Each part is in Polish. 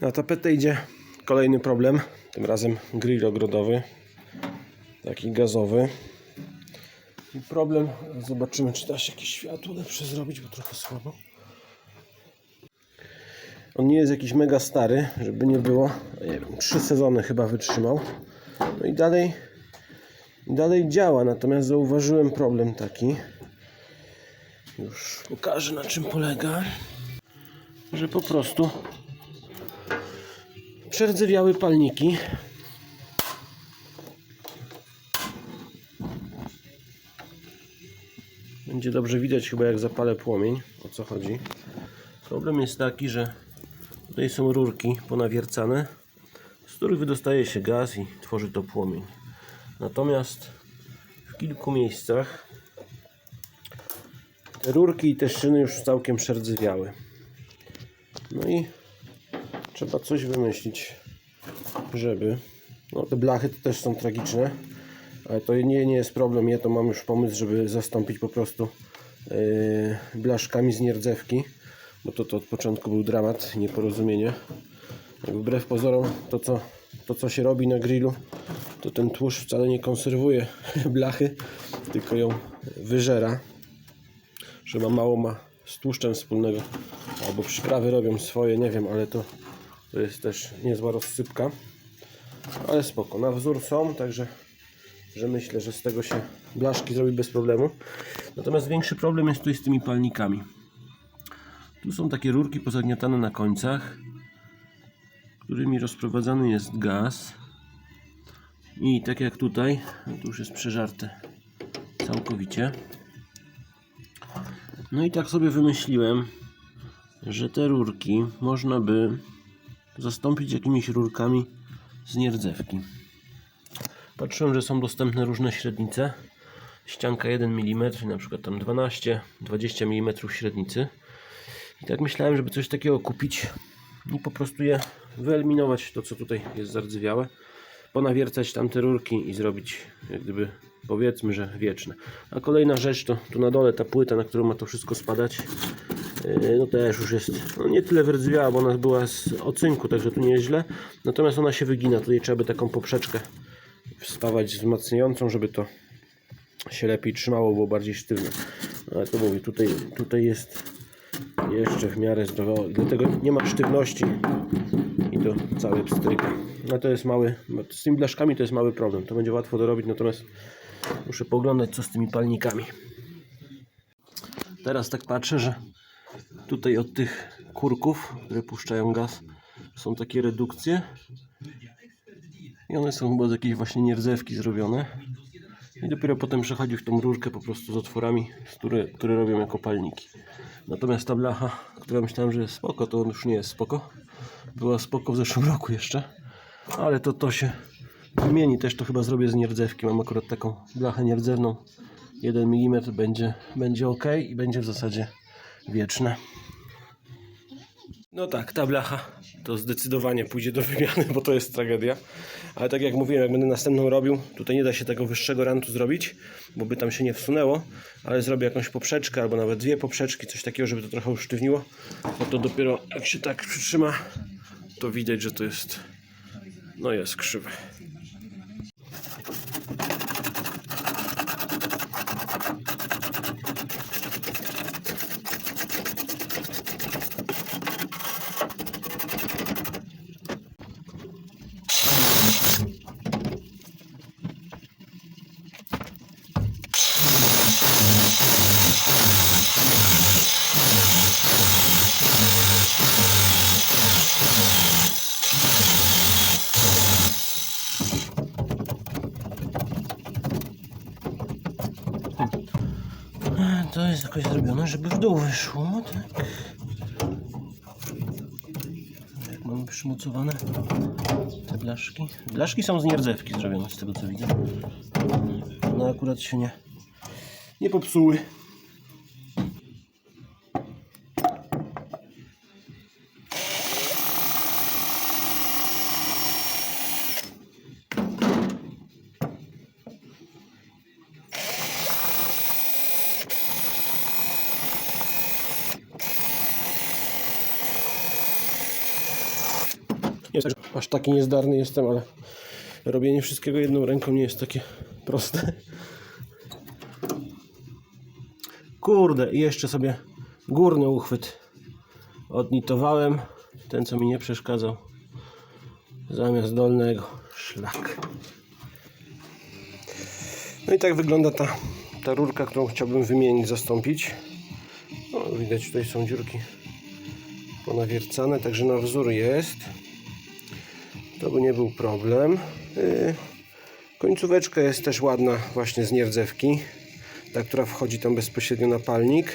Na tapetę idzie kolejny problem. Tym razem grill ogrodowy. Taki gazowy. I problem, zobaczymy czy da się jakieś światło lepsze zrobić, bo trochę słabo. On nie jest jakiś mega stary, żeby nie było. Nie wiem, trzy sezony chyba wytrzymał. No i dalej, dalej działa, natomiast zauważyłem problem taki. Już pokażę na czym polega. Że po prostu przerdzewiały palniki. Będzie dobrze widać chyba jak zapalę płomień, o co chodzi. Problem jest taki, że tutaj są rurki ponawiercane, z których wydostaje się gaz i tworzy to płomień. Natomiast w kilku miejscach te rurki i te szyny już całkiem przerdzewiały. No i trzeba coś wymyślić, żeby. No te blachy to też są tragiczne, ale to nie, nie jest problem. Ja to mam już pomysł, żeby zastąpić po prostu yy, blaszkami z nierdzewki, bo to, to od początku był dramat, nieporozumienie. Wbrew pozorom, to co, to co się robi na grillu, to ten tłuszcz wcale nie konserwuje blachy, tylko ją wyżera. Że ma mało ma z tłuszczem wspólnego, albo przyprawy robią swoje, nie wiem, ale to, to jest też niezła rozsypka. Ale spoko, na wzór są, także że myślę, że z tego się blaszki zrobi bez problemu. Natomiast większy problem jest tutaj z tymi palnikami. Tu są takie rurki pozagniatane na końcach, którymi rozprowadzany jest gaz. I tak jak tutaj, no tu już jest przeżarte całkowicie. No i tak sobie wymyśliłem, że te rurki można by zastąpić jakimiś rurkami z nierdzewki. Patrzyłem, że są dostępne różne średnice. Ścianka 1 mm, na przykład tam 12, 20 mm średnicy. I tak myślałem, żeby coś takiego kupić i po prostu je wyeliminować, to co tutaj jest zardzewiałe, ponawiercać tamte rurki i zrobić jak gdyby powiedzmy, że wieczne. A kolejna rzecz to tu na dole ta płyta, na którą ma to wszystko spadać. Yy, No też już jest no nie tyle werdzewiała, bo ona była z ocynku, także tu nie jest źle. Natomiast ona się wygina, tutaj trzeba by taką poprzeczkę wstawać wzmacniającą, żeby to się lepiej trzymało, było bardziej sztywne. Ale to mówię, tutaj, tutaj jest jeszcze w miarę zdrowo, dlatego nie ma sztywności i to cały pstryka. No to jest mały, z tymi blaszkami to jest mały problem, to będzie łatwo dorobić, natomiast muszę poglądać co z tymi palnikami. Teraz tak patrzę, że tutaj od tych kurków, które puszczają gaz, są takie redukcje i one są chyba z jakiejś właśnie nierdzewki zrobione. I dopiero potem przechodzi w tą rurkę po prostu z otworami, które, które robią jako palniki. Natomiast ta blacha, która myślałem, że jest spoko, to już nie jest spoko. Była spoko w zeszłym roku jeszcze. Ale to to się wymieni. Też to chyba zrobię z nierdzewki. Mam akurat taką blachę nierdzewną. 1 mm będzie, będzie ok i będzie w zasadzie wieczne. No tak, ta blacha to zdecydowanie pójdzie do wymiany, bo to jest tragedia. Ale tak jak mówiłem, jak będę następną robił, tutaj nie da się tego wyższego rantu zrobić, bo by tam się nie wsunęło, ale zrobię jakąś poprzeczkę albo nawet dwie poprzeczki, coś takiego, żeby to trochę usztywniło. Bo to dopiero jak się tak przytrzyma, to widać, że to jest, no jest krzywe. Jakoś zrobione, żeby w dół wyszło, tak. Jak mamy przymocowane te blaszki. Blaszki są z nierdzewki zrobione, z tego co widzę. No akurat się nie, nie popsuły. Nie aż taki niezdarny jestem, ale robienie wszystkiego jedną ręką nie jest takie proste. Kurde, i jeszcze sobie górny uchwyt odnitowałem. Ten, co mi nie przeszkadzał. Zamiast dolnego. Szlak. No i tak wygląda ta, ta rurka, którą chciałbym wymienić, zastąpić. No, widać tutaj są dziurki ponawiercane, także na wzór jest. To by nie był problem. Yy, końcóweczka jest też ładna właśnie z nierdzewki. Ta, która wchodzi tam bezpośrednio na palnik.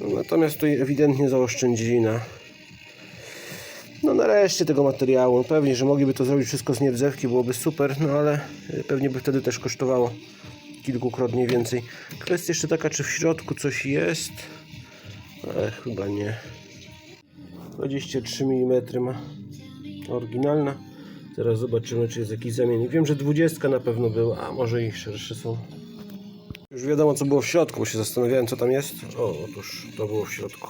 No, natomiast tutaj ewidentnie zaoszczędzili na no nareszcie tego materiału. Pewnie, że mogliby to zrobić wszystko z nierdzewki, byłoby super, no ale y, pewnie by wtedy też kosztowało kilkukrotnie więcej. Kwestia jeszcze taka, czy w środku coś jest. Ale chyba nie. 23 mm ma oryginalna. Teraz zobaczymy, czy jest jakiś zamiennik. Wiem, że 20 na pewno była, a może i szersze są. Już wiadomo, co było w środku, bo się zastanawiałem, co tam jest. O, otóż to było w środku.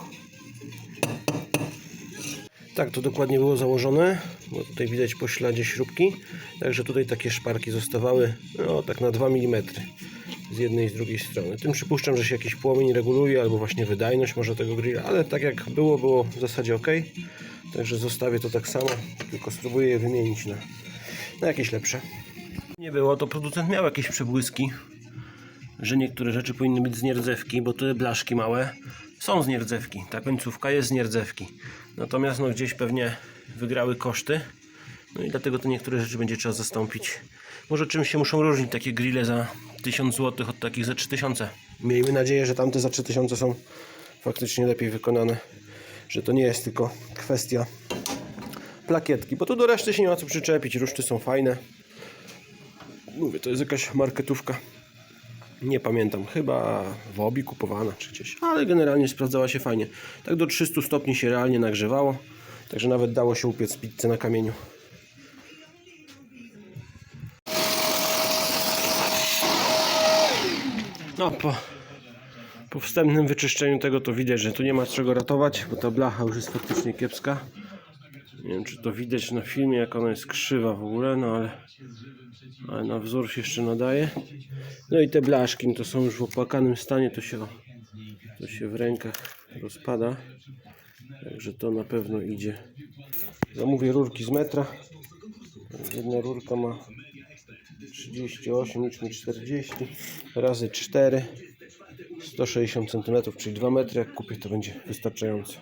Tak, to dokładnie było założone, bo tutaj widać po śladzie śrubki. Także tutaj takie szparki zostawały, no tak na 2 mm z jednej i z drugiej strony. Tym przypuszczam, że się jakiś płomień reguluje, albo właśnie wydajność może tego grilla, ale tak jak było, było w zasadzie ok. Także zostawię to tak samo, tylko spróbuję je wymienić na, na jakieś lepsze. Nie było, to producent miał jakieś przebłyski, że niektóre rzeczy powinny być z nierdzewki, bo te blaszki małe są z nierdzewki. Ta końcówka jest z nierdzewki. Natomiast no, gdzieś pewnie wygrały koszty. No i dlatego to niektóre rzeczy będzie trzeba zastąpić. Może czymś się muszą różnić takie grille za 1000 zł od takich za 3000. Miejmy nadzieję, że tamte za 3000 są faktycznie lepiej wykonane. Że to nie jest tylko kwestia plakietki, bo tu do reszty się nie ma co przyczepić. Ruszty są fajne. Mówię, to jest jakaś marketówka. Nie pamiętam, chyba w obi kupowana czy gdzieś, ale generalnie sprawdzała się fajnie. Tak do 300 stopni się realnie nagrzewało, także nawet dało się upiec pizzę na kamieniu. No po, po wstępnym wyczyszczeniu tego to widać, że tu nie ma czego ratować, bo ta blacha już jest faktycznie kiepska. Nie wiem czy to widać na filmie jak ona jest krzywa w ogóle, no ale, ale na wzór się jeszcze nadaje. No i te blaszki no to są już w opłakanym stanie, to się, to się w rękach rozpada. Także to na pewno idzie. Zamówię rurki z metra. Jedna rurka ma 38, liczmy 40 razy 4 160 cm, czyli 2 metry. Jak kupię to będzie wystarczająco.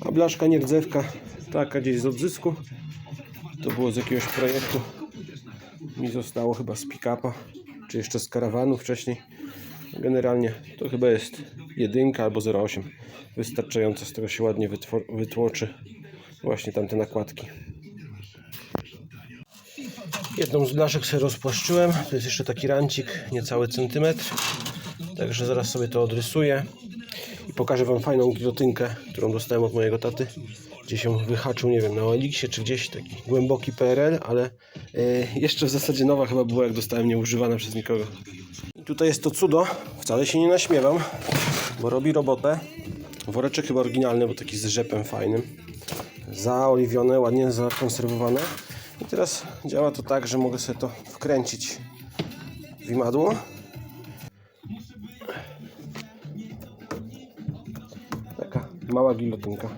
A blaszka nierdzewka taka gdzieś z odzysku. To było z jakiegoś projektu. Mi zostało chyba z pick-upa, czy jeszcze z karawanu wcześniej. Generalnie to chyba jest jedynka albo 0,8. Wystarczająco, z tego się ładnie wytłoczy właśnie tamte nakładki. Jedną z blaszek sobie rozpłaszczyłem. To jest jeszcze taki rancik, niecały centymetr. Także zaraz sobie to odrysuję i pokażę Wam fajną gilotynkę, którą dostałem od mojego taty. Gdzie się wyhaczył, nie wiem, na Oliksie czy gdzieś taki głęboki PRL, ale y, jeszcze w zasadzie nowa chyba była, jak dostałem, nieużywana przez nikogo. I tutaj jest to cudo, wcale się nie naśmiewam, bo robi robotę. Woreczek chyba oryginalny, bo taki z rzepem fajnym. Zaoliwione, ładnie zakonserwowane. I teraz działa to tak, że mogę sobie to wkręcić w imadło. Taka mała gilotynka,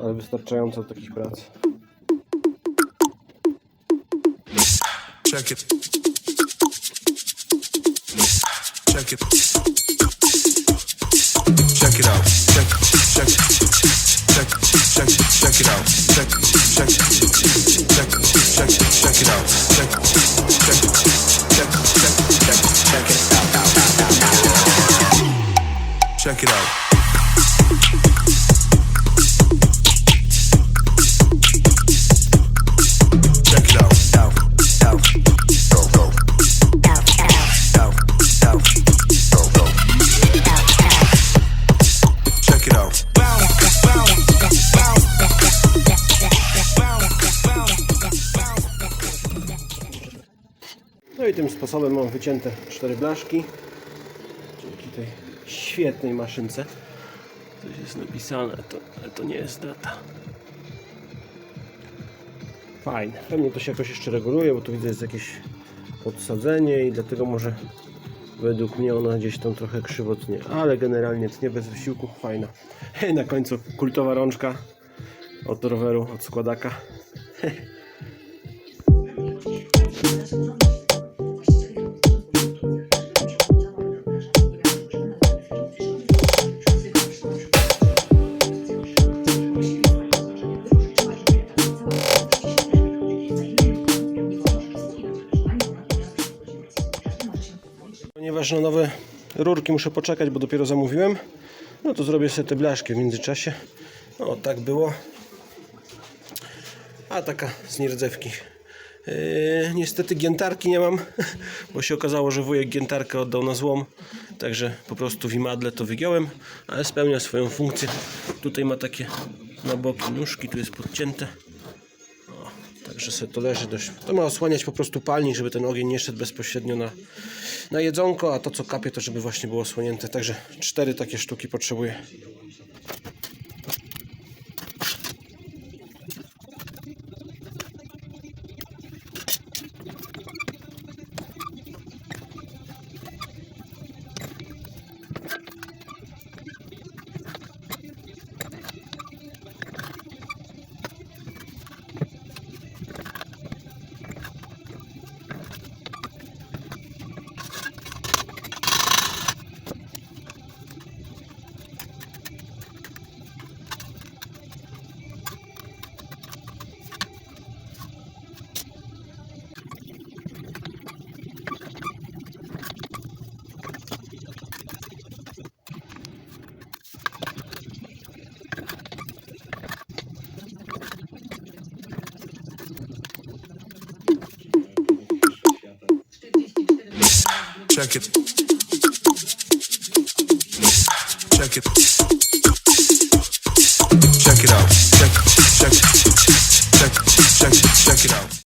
ale wystarczająca do takich prac. Check it. Check it. Out. No i tym sposobem mam wycięte cztery blaszki. Dzięki tej świetnej maszynce. Coś jest napisane, to, ale to nie jest data. Fajne. Pewnie to się jakoś jeszcze reguluje, bo tu widzę jest jakieś podsadzenie i dlatego może według mnie ona gdzieś tam trochę krzywo tnie. Ale generalnie tnie bez wysiłku. Fajna. I na końcu kultowa rączka od roweru, od składaka. Ponieważ na nowe rurki muszę poczekać, bo dopiero zamówiłem, no to zrobię sobie te blaszki w międzyczasie. No tak było. A taka z nierdzewki. Yy, niestety giętarki nie mam, bo się okazało, że wujek giętarkę oddał na złom. Także po prostu w imadle to wygiąłem, ale spełnia swoją funkcję. Tutaj ma takie na boki nóżki, tu jest podcięte. Sobie to leży dość. To ma osłaniać po prostu palnik, żeby ten ogień nie szedł bezpośrednio na, na jedzonko, a to co kapie, to żeby właśnie było osłonięte. Także cztery takie sztuki potrzebuję. Check it.